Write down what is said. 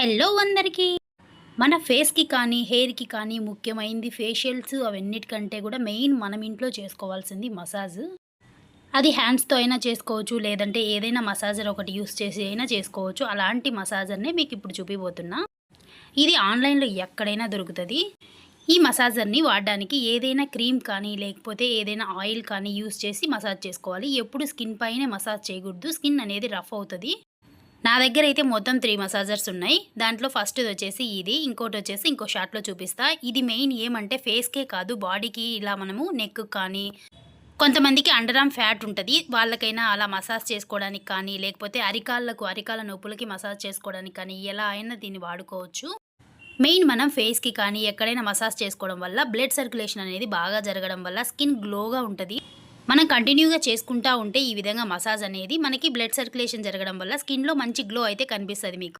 Hello అందరికీ. మన ఫేస్కి కానీ హెయిర్కి కానీ ముఖ్యమైనది ఫేషియల్స్ అవన్నిటికంటే కూడా మెయిన్ మనం ఇంట్లో చేసుకోవాల్సింది మసాజ్ అది హ్యాండ్స్తో అయినా చేసుకోవచ్చు లేదంటే ఏదైనా మసాజర్ ఒకటి యూస్ చేసి అయినా చేసుకోవచ్చు. అలాంటి మసాజర్నే మీకు ఇప్పుడు చూపిపోతున్నా ఇది ఆన్లైన్లో ఎక్కడైనా దొరుకుతుంది. ఈ మసాజర్ని వాడడానికి ఏదైనా క్రీమ్ కానీ లేకపోతే ఏదైనా ఆయిల్ కానీ యూస్ చేసి మసాజ్ చేసుకోవాలి. ఎప్పుడు స్కిన్ పైనే మసాజ్ చేయకూడదు. స్కిన్ అనేది రఫ్ అవుతుంది. నా దగ్గర అయితే మొత్తం త్రీ మసాజర్స్ ఉన్నాయి. దాంట్లో ఫస్ట్ వచ్చేసి ఇది ఇంకోటి వచ్చేసి ఇంకో షార్ట్లో చూపిస్తా. ఇది మెయిన్ ఏమంటే ఫేస్కే కాదు బాడీకి ఇలా మనము నెక్ కానీ కొంతమందికి అండర్ ఆర్మ్ ఫ్యాట్ ఉంటుంది. వాళ్ళకైనా అలా మసాజ్ చేసుకోవడానికి కానీ లేకపోతే అరికాళ్ళకు అరికాల నొప్పులకి మసాజ్ చేసుకోవడానికి కానీ ఎలా అయినా దీన్ని వాడుకోవచ్చు. మెయిన్ మనం ఫేస్కి కానీ ఎక్కడైనా మసాజ్ చేసుకోవడం వల్ల బ్లడ్ సర్క్యులేషన్ అనేది బాగా జరగడం వల్ల స్కిన్ గ్లోగా ఉంటుంది. మనం కంటిన్యూగా చేసుకుంటా ఉంటే ఈ విధంగా మసాజ్ అనేది మనకి బ్లడ్ సర్క్యులేషన్ జరగడం వల్ల స్కిన్లో మంచి గ్లో అయితే కనిపిస్తుంది మీకు.